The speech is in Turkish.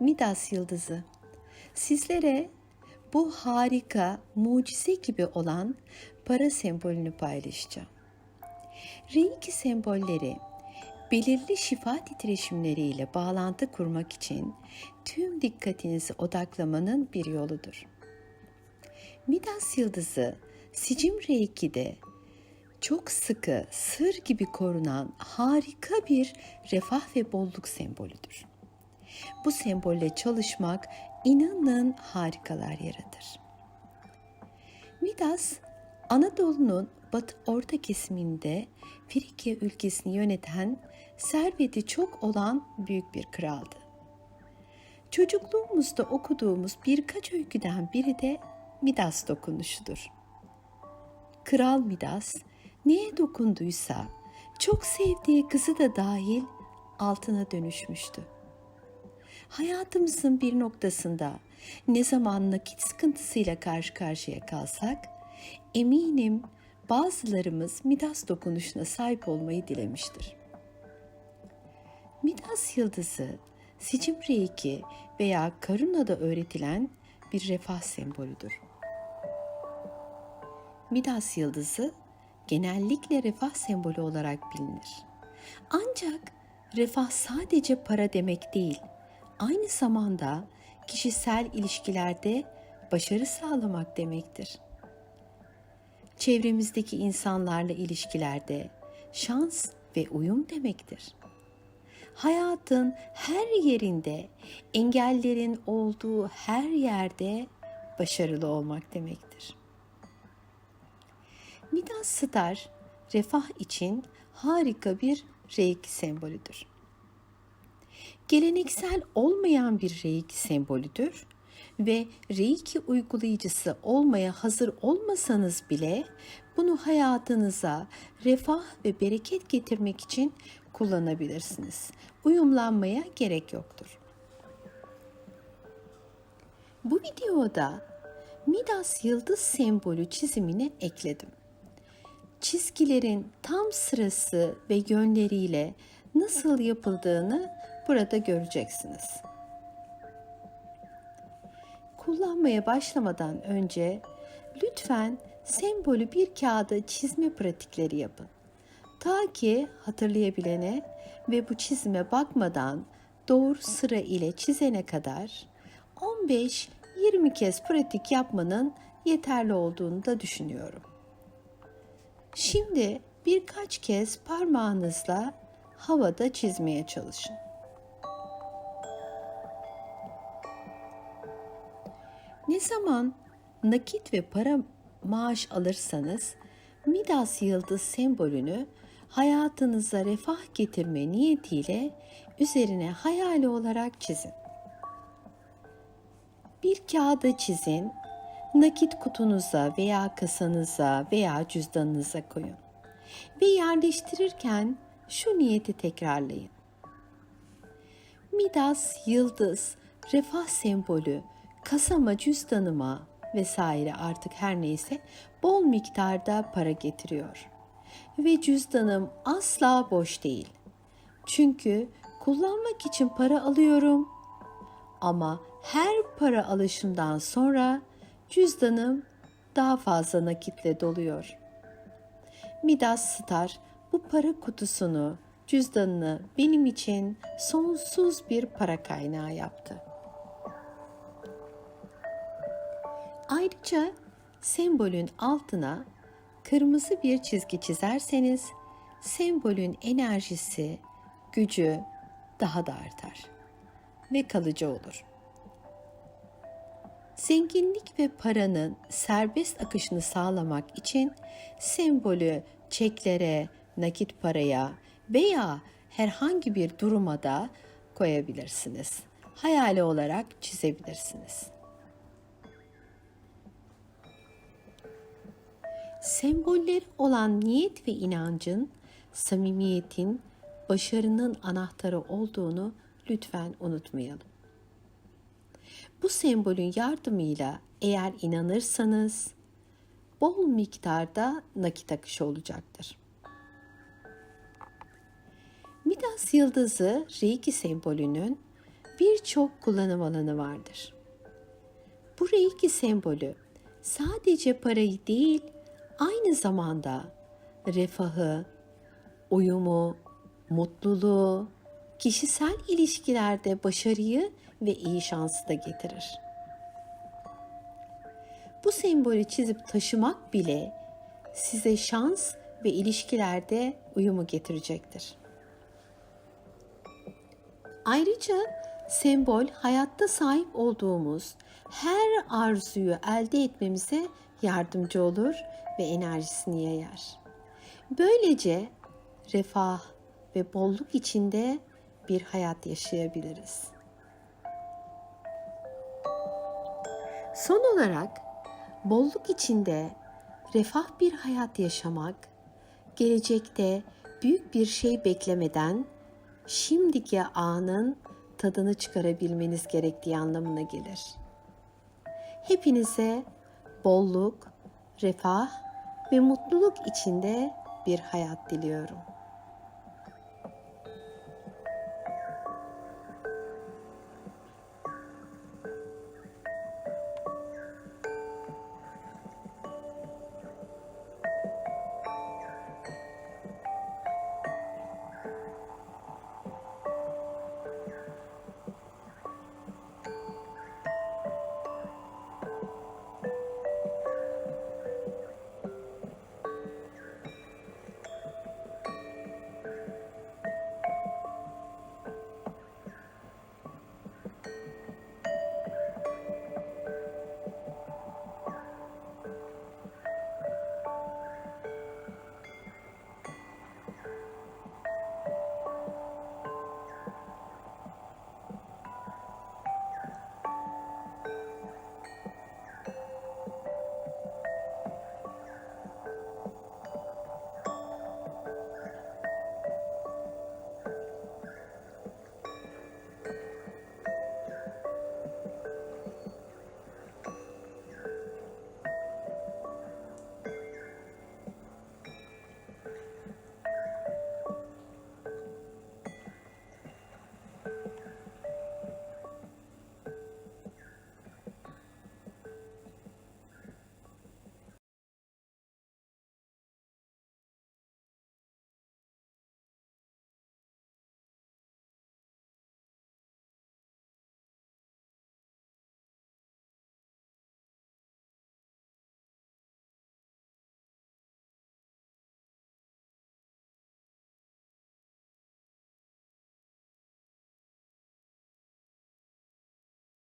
Midas yıldızı. Sizlere bu harika, mucize gibi olan para sembolünü paylaşacağım. Reiki sembolleri belirli şifa titreşimleriyle bağlantı kurmak için tüm dikkatinizi odaklamanın bir yoludur. Midas yıldızı Sicim Reiki'de çok sıkı, sır gibi korunan harika bir refah ve bolluk sembolüdür. Bu sembolle çalışmak inanın harikalar yaratır. Midas, Anadolu'nun batı orta kesiminde Frikya ülkesini yöneten, serveti çok olan büyük bir kraldı. Çocukluğumuzda okuduğumuz birkaç öyküden biri de Midas dokunuşudur. Kral Midas neye dokunduysa çok sevdiği kızı da dahil altına dönüşmüştü. Hayatımızın bir noktasında ne zaman nakit sıkıntısıyla karşı karşıya kalsak eminim bazılarımız Midas dokunuşuna sahip olmayı dilemiştir. Midas yıldızı Sicim Reiki veya Karuna'da öğretilen bir refah sembolüdür. Midas yıldızı genellikle refah sembolü olarak bilinir. Ancak refah sadece para demek değil, aynı zamanda kişisel ilişkilerde başarı sağlamak demektir. Çevremizdeki insanlarla ilişkilerde şans ve uyum demektir. Hayatın her yerinde, engellerin olduğu her yerde başarılı olmak demektir. Midas Star, refah için harika bir reiki sembolüdür. Geleneksel olmayan bir reiki sembolüdür ve reiki uygulayıcısı olmaya hazır olmasanız bile bunu hayatınıza refah ve bereket getirmek için kullanabilirsiniz. Uyumlanmaya gerek yoktur. Bu videoda Midas yıldız sembolü çizimini ekledim çizgilerin tam sırası ve yönleriyle nasıl yapıldığını burada göreceksiniz. Kullanmaya başlamadan önce lütfen sembolü bir kağıda çizme pratikleri yapın. Ta ki hatırlayabilene ve bu çizime bakmadan doğru sıra ile çizene kadar 15-20 kez pratik yapmanın yeterli olduğunu da düşünüyorum. Şimdi birkaç kez parmağınızla havada çizmeye çalışın. Ne zaman nakit ve para maaş alırsanız Midas yıldız sembolünü hayatınıza refah getirme niyetiyle üzerine hayali olarak çizin. Bir kağıda çizin nakit kutunuza veya kasanıza veya cüzdanınıza koyun. Ve yerleştirirken şu niyeti tekrarlayın. Midas, yıldız, refah sembolü, kasama, cüzdanıma vesaire artık her neyse bol miktarda para getiriyor. Ve cüzdanım asla boş değil. Çünkü kullanmak için para alıyorum ama her para alışımdan sonra Cüzdanım daha fazla nakitle doluyor. Midas Star bu para kutusunu, cüzdanını benim için sonsuz bir para kaynağı yaptı. Ayrıca sembolün altına kırmızı bir çizgi çizerseniz sembolün enerjisi, gücü daha da artar ve kalıcı olur. Zenginlik ve paranın serbest akışını sağlamak için sembolü çeklere, nakit paraya veya herhangi bir duruma da koyabilirsiniz. Hayali olarak çizebilirsiniz. Sembolleri olan niyet ve inancın, samimiyetin, başarının anahtarı olduğunu lütfen unutmayalım. Bu sembolün yardımıyla eğer inanırsanız bol miktarda nakit akışı olacaktır. Midas yıldızı Reiki sembolünün birçok kullanım alanı vardır. Bu reiki sembolü sadece parayı değil, aynı zamanda refahı, uyumu, mutluluğu, kişisel ilişkilerde başarıyı ve iyi şansı da getirir. Bu sembolü çizip taşımak bile size şans ve ilişkilerde uyumu getirecektir. Ayrıca sembol hayatta sahip olduğumuz her arzuyu elde etmemize yardımcı olur ve enerjisini yayar. Böylece refah ve bolluk içinde bir hayat yaşayabiliriz. Son olarak bolluk içinde refah bir hayat yaşamak, gelecekte büyük bir şey beklemeden şimdiki anın tadını çıkarabilmeniz gerektiği anlamına gelir. Hepinize bolluk, refah ve mutluluk içinde bir hayat diliyorum.